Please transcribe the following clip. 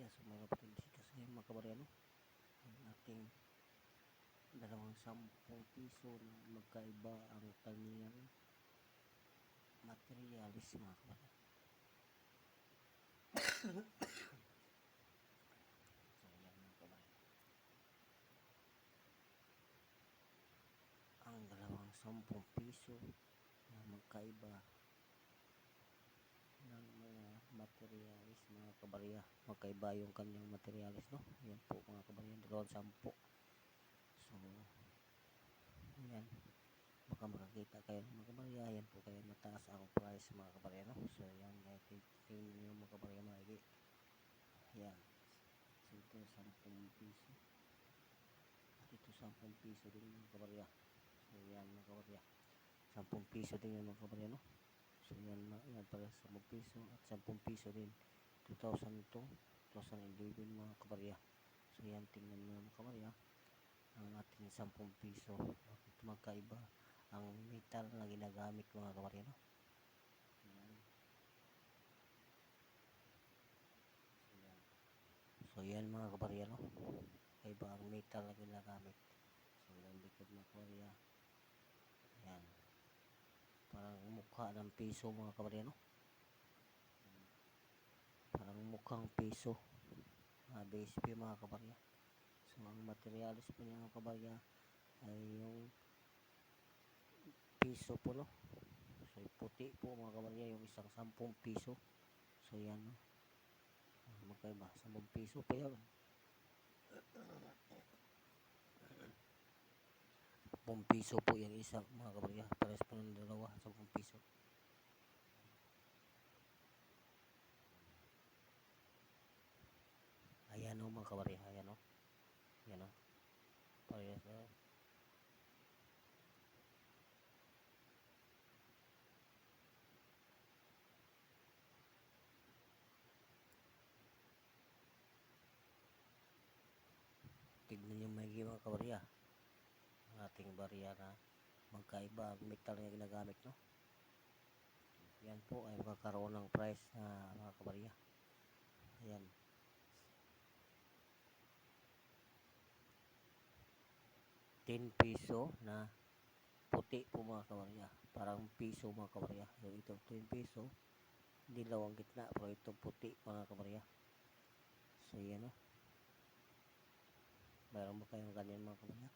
So mga kapatid, mga kabarya, no? Ang ating dalawang sampung piso na magkaiba ang kaniyang materialis mga. Ang dalawang sampung piso na magkaiba ng mga materialis mga kabarya magkaiba yung kanyang materialis no? Yan po mga kabarya dalawang sampo. So yan. Baka makakita kayo ng mga kabarya yan po kaya mataas ang price mga kabarya no? So yan tingnan nyo mga kabarya maigi yan. So ito 10 piso. At ito 10 piso din mga kabarya so yan mga kabarya 10 piso din yan mga kabarya no So yan, yan pala sa 10 piso at 10 piso din. 2002, 2011 mga kabarya. So yan, tingnan nyo mga kabarya. Ang ating 10 piso. Bakit magkaiba ang metal na ginagamit mga kabarya. No? Yan. So yan. So yan mga kabarya. No? Kaiba ang metal na ginagamit. So yan, likod mga kabarya. Yan parang mukha ng piso mga kabarya no? Parang mukhang piso. Uh, base P mga kabarya so ang materialis po niya mga kabarya ay yung piso po no? So puti po mga kabarya yung isang sampung piso. So yan no? Magkaiba. Sampung piso pa yan 10 piso po yung isang mga kabarya. Pares po ng dalawa, 10 piso. Ayan o mga kabarya, ayan o. Ayan o. Parehas na. Tignan nyo may mga kabarya ating barya na magkaiba ang metal na ginagamit no? Yan po ay magkakaroon ng price na mga kabarya ayan. Ten piso na puti po mga kabarya parang piso mga kabarya yung ito 10 piso. Dilaw ang gitna pero ito puti mga kabarya so yan no? Mayroon ba kayong ganyan mga kabarya